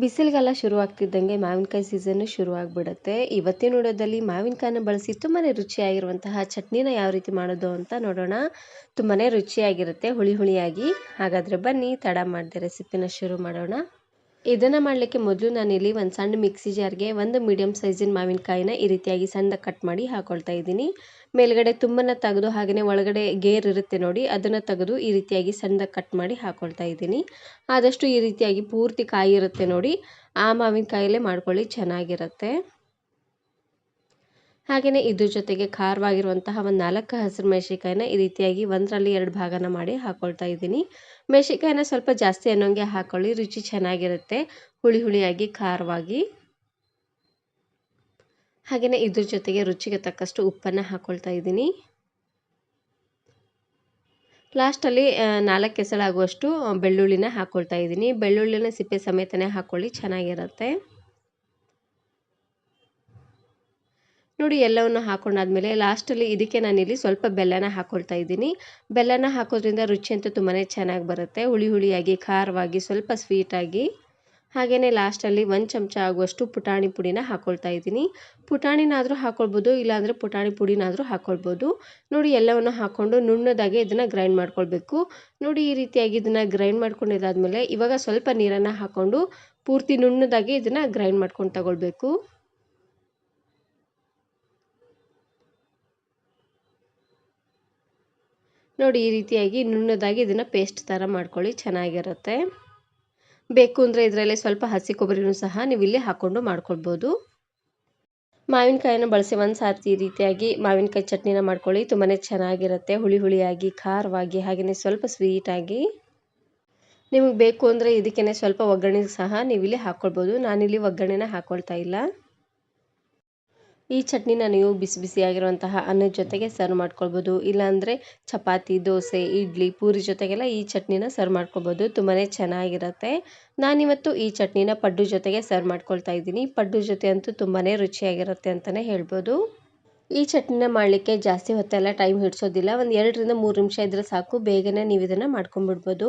ಬಿಸಿಲುಗಾಲ ಶುರುವಾಗ್ತಿದ್ದಂಗೆ ಮಾವಿನಕಾಯಿ ಸೀಸನ್ನು ಶುರುವಾಗ್ಬಿಡುತ್ತೆ. ಇವತ್ತಿನ ವಿಡಿಯೋದಲ್ಲಿ ಮಾವಿನಕಾಯಿನ ಬಳಸಿ ತುಂಬಾ ರುಚಿಯಾಗಿರುವಂತಹ ಚಟ್ನಿನ ಯಾವ ರೀತಿ ಮಾಡೋದು ಅಂತ ನೋಡೋಣ. ತುಂಬಾ ರುಚಿಯಾಗಿರುತ್ತೆ, ಹುಳಿ ಹುಳಿಯಾಗಿ. ಹಾಗಾದರೆ ಬನ್ನಿ, ತಡ ಮಾಡದೆ ರೆಸಿಪಿನ ಶುರು ಮಾಡೋಣ. ಇದನ್ನು ಮಾಡಲಿಕ್ಕೆ ಮೊದಲು ನಾನಿಲ್ಲಿ ಒಂದು ಸಣ್ಣ ಮಿಕ್ಸಿ ಜಾರ್ಗೆ ಒಂದು ಮೀಡಿಯಮ್ ಸೈಜಿನ ಮಾವಿನಕಾಯಿನ ಈ ರೀತಿಯಾಗಿ ಸಣ್ಣ ಕಟ್ ಮಾಡಿ ಹಾಕೊಳ್ತಾ ಇದ್ದೀನಿ. ಮೇಲ್ಗಡೆ ತುಂಬನ ತೆಗೆದು ಹಾಗೆಯೇ ಒಳಗಡೆ ಗೇರ್ ಇರುತ್ತೆ ನೋಡಿ, ಅದನ್ನು ತೆಗೆದು ಈ ರೀತಿಯಾಗಿ ಸಣ್ಣ ಕಟ್ ಮಾಡಿ ಹಾಕೊಳ್ತಾ ಇದ್ದೀನಿ. ಆದಷ್ಟು ಈ ರೀತಿಯಾಗಿ ಪೂರ್ತಿ ಕಾಯಿ ಇರುತ್ತೆ ನೋಡಿ, ಆ ಮಾವಿನಕಾಯಲ್ಲೇ ಮಾಡ್ಕೊಳ್ಳಿ, ಚೆನ್ನಾಗಿರುತ್ತೆ. ಹಾಗೆಯೇ ಇದ್ರ ಜೊತೆಗೆ ಖಾರವಾಗಿರುವಂತಹ ಒಂದು ನಾಲ್ಕು ಹಸಿರು ಮೆಣಸಿಕಾಯಿನ ಈ ರೀತಿಯಾಗಿ ಒಂದರಲ್ಲಿ ಎರಡು ಭಾಗನ ಮಾಡಿ ಹಾಕ್ಕೊಳ್ತಾ ಇದ್ದೀನಿ. ಮೆಣಸಿಕಾಯಿನ ಸ್ವಲ್ಪ ಜಾಸ್ತಿ ಅನ್ನೋಂಗೆ ಹಾಕ್ಕೊಳ್ಳಿ ರುಚಿ ಚೆನ್ನಾಗಿರುತ್ತೆ, ಹುಳಿ ಹುಳಿಯಾಗಿ, ಖಾರವಾಗಿ. ಹಾಗೆಯೇ ಇದ್ರ ಜೊತೆಗೆ ರುಚಿಗೆ ತಕ್ಕಷ್ಟು ಉಪ್ಪನ್ನು ಹಾಕ್ಕೊಳ್ತಾ ಇದ್ದೀನಿ. ಲಾಸ್ಟಲ್ಲಿ ನಾಲ್ಕು ಕೆಸಳಾಗುವಷ್ಟು ಬೆಳ್ಳುಳ್ಳಿನ ಹಾಕ್ಕೊಳ್ತಾ ಇದ್ದೀನಿ. ಬೆಳ್ಳುಳ್ಳಿನ ಸಿಪ್ಪೆ ಸಮೇತನೇ ಹಾಕ್ಕೊಳ್ಳಿ ಚೆನ್ನಾಗಿರುತ್ತೆ. ನೋಡಿ ಎಲ್ಲವನ್ನು ಹಾಕೊಂಡಾದ್ಮೇಲೆ ಲಾಸ್ಟಲ್ಲಿ ಇದಕ್ಕೆ ನಾನಿಲ್ಲಿ ಸ್ವಲ್ಪ ಬೆಲ್ಲನ ಹಾಕ್ಕೊಳ್ತಾ ಇದ್ದೀನಿ. ಬೆಲ್ಲನ ಹಾಕೋದ್ರಿಂದ ರುಚಿ ಅಂತೂ ತುಂಬಾ ಚೆನ್ನಾಗಿ ಬರುತ್ತೆ. ಹುಳಿ ಹುಳಿಯಾಗಿ, ಖಾರವಾಗಿ, ಸ್ವಲ್ಪ ಸ್ವೀಟಾಗಿ ಹಾಗೆಯೇ ಲಾಸ್ಟಲ್ಲಿ ಒಂದು ಚಮಚ ಆಗುವಷ್ಟು ಪುಟಾಣಿ ಪುಡಿನ ಹಾಕ್ಕೊಳ್ತಾ ಇದ್ದೀನಿ. ಪುಟಾಣಿನಾದರೂ ಹಾಕ್ಕೊಳ್ಬೋದು ಇಲ್ಲಾಂದರೆ ಪುಟಾಣಿ ಪುಡಿನಾದರೂ ಹಾಕ್ಕೊಳ್ಬೋದು ನೋಡಿ ಎಲ್ಲವನ್ನು ಹಾಕ್ಕೊಂಡು ನುಣ್ಣದಾಗಿ ಇದನ್ನು ಗ್ರೈಂಡ್ ಮಾಡ್ಕೊಳ್ಬೇಕು. ನೋಡಿ ಈ ರೀತಿಯಾಗಿ ಇದನ್ನು ಗ್ರೈಂಡ್ ಮಾಡ್ಕೊಂಡಿದ್ದಾದಮೇಲೆ ಇವಾಗ ಸ್ವಲ್ಪ ನೀರನ್ನು ಹಾಕ್ಕೊಂಡು ಪೂರ್ತಿ ನುಣ್ಣದಾಗಿ ಇದನ್ನು ಗ್ರೈಂಡ್ ಮಾಡ್ಕೊಂಡು ತಗೊಳ್ಬೇಕು. ನೋಡಿ, ಈ ರೀತಿಯಾಗಿ ನುಣ್ಣದಾಗಿ ಇದನ್ನು ಪೇಸ್ಟ್ ಥರ ಮಾಡ್ಕೊಳ್ಳಿ, ಚೆನ್ನಾಗಿರುತ್ತೆ. ಬೇಕು ಅಂದರೆ ಇದರಲ್ಲೇ ಸ್ವಲ್ಪ ಹಸಿ ಕೊಬ್ಬರಿನೂ ಸಹ ನೀವು ಇಲ್ಲಿ ಹಾಕ್ಕೊಂಡು ಮಾಡ್ಕೊಳ್ಬೋದು. ಮಾವಿನಕಾಯಿನ ಬಳಸಿ ಒಂದು ಸಾರ್ತಿ ಈ ರೀತಿಯಾಗಿ ಮಾವಿನಕಾಯಿ ಚಟ್ನಿನ ಮಾಡ್ಕೊಳ್ಳಿ ತುಂಬಾ ಚೆನ್ನಾಗಿರುತ್ತೆ. ಹುಳಿ ಹುಳಿಯಾಗಿ, ಖಾರವಾಗಿ ಹಾಗೆಯೇ ಸ್ವಲ್ಪ ಸ್ವೀಟಾಗಿ ನಿಮಗೆ ಬೇಕು ಅಂದರೆ ಇದಕ್ಕೇ ಸ್ವಲ್ಪ ಒಗ್ಗರಣೆ ಸಹ ನೀವು ಇಲ್ಲಿ ಹಾಕ್ಕೊಳ್ಬೋದು ನಾನಿಲ್ಲಿ ಒಗ್ಗರಣೆನ ಹಾಕ್ಕೊಳ್ತಾ ಇಲ್ಲ. ಈ ಚಟ್ನಿನ ನೀವು ಬಿಸಿ ಬಿಸಿಯಾಗಿರುವಂತಹ ಅನ್ನದ ಜೊತೆಗೆ ಸರ್ವ್ ಮಾಡ್ಕೊಳ್ಬೋದು. ಇಲ್ಲಾಂದರೆ ಚಪಾತಿ, ದೋಸೆ, ಇಡ್ಲಿ, ಪೂರಿ ಜೊತೆಗೆಲ್ಲ ಈ ಚಟ್ನಿನ ಸರ್ವ್ ಮಾಡ್ಕೊಬೋದು ತುಂಬಾ ಚೆನ್ನಾಗಿರುತ್ತೆ. ನಾನಿವತ್ತು ಈ ಚಟ್ನಿನ ಪಡ್ಡು ಜೊತೆಗೆ ಸರ್ವ್ ಮಾಡ್ಕೊಳ್ತಾ ಇದ್ದೀನಿ. ಪಡ್ಡು ಜೊತೆ ಅಂತೂ ತುಂಬಾ ರುಚಿಯಾಗಿರುತ್ತೆ ಅಂತಲೇ ಹೇಳ್ಬೋದು. ಈ ಚಟ್ನಿನ ಮಾಡಲಿಕ್ಕೆ ಜಾಸ್ತಿ ಹೊತ್ತೆಲ್ಲ ಟೈಮ್ ಹಿಡಿಸೋದಿಲ್ಲ. ಒಂದು ಎರಡರಿಂದ ಮೂರು ನಿಮಿಷ ಇದ್ದರೆ ಸಾಕು. ಬೇಗನೆ ನೀವು ಇದನ್ನು ಮಾಡ್ಕೊಂಡ್ಬಿಡ್ಬೋದು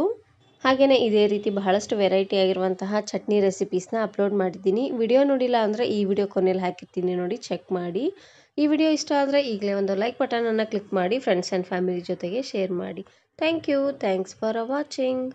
ಹಾಗೆಯೇ ಇದೇ ರೀತಿ ಬಹಳಷ್ಟು ವೆರೈಟಿ ಆಗಿರುವಂತಹ ಚಟ್ನಿ ರೆಸಿಪೀಸ್ನ ಅಪ್ಲೋಡ್ ಮಾಡಿದ್ದೀನಿ. ವಿಡಿಯೋ ನೋಡಿಲ್ಲ ಅಂದರೆ ಈ ವಿಡಿಯೋ ಕೊನೆಯಲ್ಲಿ ಹಾಕಿರ್ತೀನಿ ನೋಡಿ ಚೆಕ್ ಮಾಡಿ. ಈ ವಿಡಿಯೋ ಇಷ್ಟ ಆದರೆ ಈಗಲೇ ಒಂದು ಲೈಕ್ ಬಟನನ್ನು ಕ್ಲಿಕ್ ಮಾಡಿ ಫ್ರೆಂಡ್ಸ್ ಆ್ಯಂಡ್ ಫ್ಯಾಮಿಲಿ ಜೊತೆಗೆ ಶೇರ್ ಮಾಡಿ. Thank you thanks for watching